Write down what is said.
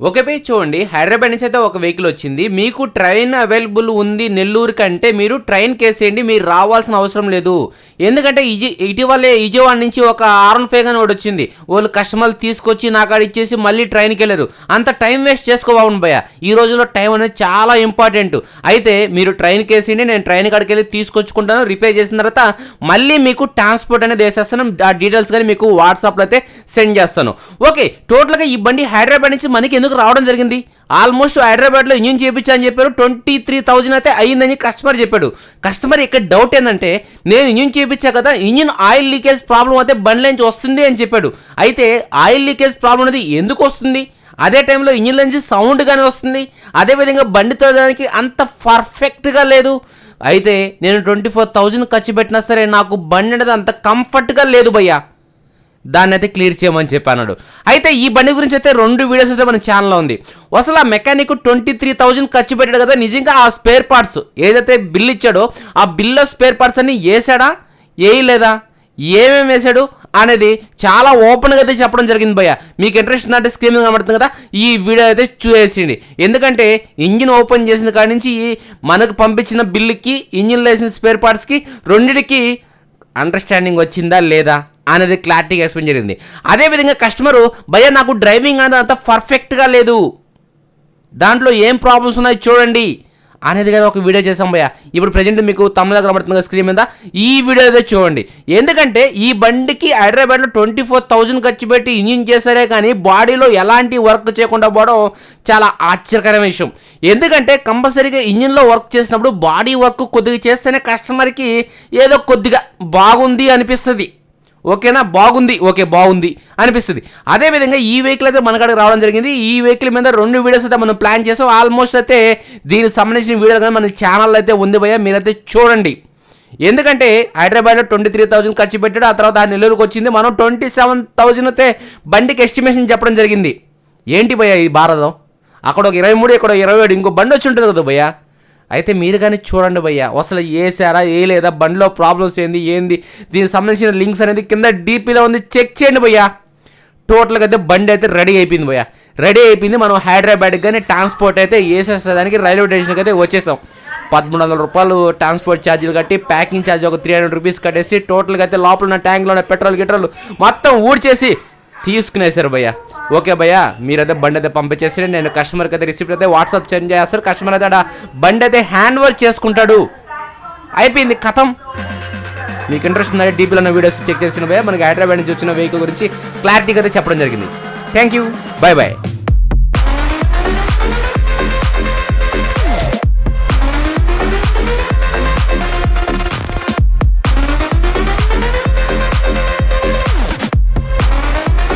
Okay పై చూడండి. హైదరాబాద్ నుంచి అయితే ఒక వెహికల్ వచ్చింది. మీకు ట్రైన్ అవైలబుల్ ఉంది నెల్లూరు కంటే మీరు ట్రైన్ కేసేయండి మీరు రావాల్సిన అవసరం లేదు. ఎందుకంటే ఇజి ఇటీవలే విజయవాడ నుంచి ఒక ఆర్న్ ఫైవ్ అని ఒకటి వచ్చింది. వాళ్ళు కస్టమర్లు తీసుకొచ్చి నాకు ఇచ్చేసి మళ్ళీ ట్రైన్కి వెళ్ళరు. అంత టైం వేస్ట్ చేసుకోవాలి భయ ఈ రోజుల్లో టైం అనేది చాలా ఇంపార్టెంట్ అయితే మీరు ట్రైన్ కేసేయండి నేను ట్రైన్ కాడికి వెళ్ళి తీసుకొచ్చుకుంటాను రిపేర్ చేసిన తర్వాత మళ్ళీ మీకు ట్రాన్స్పోర్ట్ అనేది వేసేస్తాను. ఆ డీటెయిల్స్ కానీ మీకు వాట్సాప్లో అయితే సెండ్ చేస్తాను. ఓకే టోటల్గా ఈ బండి హైదరాబాద్ నుంచి మనకి ఎందుకు రావడం జరిగింది? ఆల్మోస్ట్ హైదరాబాద్లో ఇంజిన్ చేయించా అని చెప్పారు. ట్వంటీ త్రీ థౌజండ్ అయితే అయ్యిందని కస్టమర్ చెప్పాడు. కస్టమర్ ఇక్కడ డౌట్ ఏంటంటే నేను ఇంజిన్ చేయించా కదా ఇంజిన్ ఆయిల్ లీకేజ్ ప్రాబ్లం అయితే బండి నుంచి వస్తుంది అని చెప్పాడు. అయితే ఆయిల్ లీకేజ్ ప్రాబ్లం అనేది ఎందుకు వస్తుంది? అదే టైంలో ఇంజిన్ నుంచి సౌండ్ కానీ వస్తుంది. అదేవిధంగా బండి తోడడానికి అంత పర్ఫెక్ట్గా లేదు. అయితే నేను ట్వంటీ ఫోర్ థౌజండ్ ఖర్చు పెట్టినా సరే నాకు బండి అనేది అంత కంఫర్ట్గా లేదు భయ్యా. దాన్ని అయితే క్లియర్ చేయమని చెప్పాడు అయితే ఈ బండి గురించి అయితే రెండు వీడియోస్ అయితే మన ఛానల్లో ఉంది. అసలు ఆ మెకానిక్ ట్వంటీ త్రీ థౌజండ్ ఖర్చు పెట్టాడు కదా నిజంగా ఆ స్పేర్ పార్ట్స్ ఏదైతే బిల్ ఇచ్చాడో ఆ బిల్లో స్పేర్ పార్ట్స్ అన్ని వేసాడా వేయలేదా? ఏమేమి వేసాడు అనేది చాలా ఓపెన్గా అయితే చెప్పడం జరిగింది భయ్య. మీకు ఇంట్రెస్ట్ ఉందంటే స్క్రీన్ కనబడుతుంది కదా ఈ వీడియో అయితే చూసేసిండి ఎందుకంటే ఇంజిన్ ఓపెన్ చేసిన కాడి నుంచి ఈ మనకు పంపించిన బిల్లుకి ఇంజిన్ వేసిన స్పేర్ పార్ట్స్కి రెండిటికి అండర్స్టాండింగ్ వచ్చిందా లేదా? అనేది క్లారిటీగా ఎక్స్ప్లెయిన్ జరిగింది. అదేవిధంగా కస్టమరు భయ్య నాకు డ్రైవింగ్ అనేది అంత పర్ఫెక్ట్గా లేదు. దాంట్లో ఏం ప్రాబ్లమ్స్ ఉన్నాయి చూడండి అనేది కానీ ఒక వీడియో చేసాం భయ్య. ఇప్పుడు ప్రజెంట్ మీకు తమిళ కనబడుతుంది స్క్రీన్ మీద ఈ వీడియో అయితే చూడండి. ఎందుకంటే ఈ బండికి హైదరాబాద్లో ట్వంటీ ఫోర్ థౌజండ్ ఖర్చు పెట్టి ఇంజిన్ చేశారే కానీ బాడీలో ఎలాంటి వర్క్ చేయకుండా పోవడం చాలా ఆశ్చర్యకరమైన విషయం. ఎందుకంటే కంపల్సరీగా ఇంజిన్లో వర్క్ చేసినప్పుడు బాడీ వర్క్ కొద్దిగా చేస్తేనే కస్టమర్కి ఏదో కొద్దిగా బాగుంది అనిపిస్తుంది. ఓకేనా? బాగుంది. ఓకే బాగుంది అనిపిస్తుంది. అదేవిధంగా ఈ వెహికల్ అయితే మన కాడికి రావడం జరిగింది. ఈ వెహికల్ మీద రెండు వీడియోస్ అయితే మనం ప్లాన్ చేసాం. ఆల్మోస్ట్ అయితే దీనికి సంబంధించిన వీడియో కానీ మన ఛానల్ అయితే ఉంది భయ్య. మీరైతే చూడండి. ఎందుకంటే హైదరాబాద్లో ట్వంటీ త్రీ థౌజండ్ ఖర్చు పెట్టాడు. ఆ తర్వాత ఆ నెల్లూరుకి వచ్చింది. మనం ట్వంటీ సెవెన్ థౌజండ్ అయితే బండికి ఎస్టిమేషన్ చెప్పడం జరిగింది. ఏంటి భయ్య ఈ భారతం? అక్కడ ఒక ఇరవై మూడు ఇక్కడ ఇరవై ఏడు ఇంకో బండి వచ్చి ఉంటుంది కదా భయ్యా. అయితే మీరు కానీ చూడండి భయ్య అసలు వేసారా ఏ లేదా బండిలో ప్రాబ్లమ్స్ ఏంది ఏంది దీనికి సంబంధించిన లింక్స్ అనేది కింద డీపీలో ఉంది చెక్ చేయండి భయ్యా. టోటల్గా అయితే బండి అయితే రెడీ అయిపోయింది భయ్య. రెడీ అయిపోయింది మనం హైదరాబాద్కి కానీ ట్రాన్స్పోర్ట్ అయితే వేసేసేదానికి రైల్వే స్టేషన్కి అయితే వచ్చేసాం. పదమూడు వందల రూపాయలు ట్రాన్స్పోర్ట్ ఛార్జీలు కట్టి ప్యాకింగ్ ఛార్జ్ ఒక త్రీ హండ్రెడ్ రూపీస్ కట్టేసి టోటల్గా అయితే లోపల ఉన్న ట్యాంక్లో ఉన్న పెట్రోల్ గిట్రోల్ మొత్తం ఊడ్చేసి తీసుకునేసారు భయ్య. ఓకే భయ్య మీరైతే బండి అయితే పంపించేసి నేను కస్టమర్కి అయితే రిసిప్ట్ అయితే వాట్సాప్ సెండ్ చేస్తారు కస్టమర్ అయితే బండి అయితే హ్యాండ్ ఓవర్ చేసుకుంటాడు. అయిపోయింది కథం. మీకు ఇంట్రెస్ట్ ఉందంటే డీపీలో ఉన్న వీడియోస్ చెక్ చేసిన భయ్యా మనకి హైదరాబాద్ నుంచి వచ్చిన వెహికల్ గురించి క్లారిటీగా అయితే చెప్పడం జరిగింది. Thank you bye bye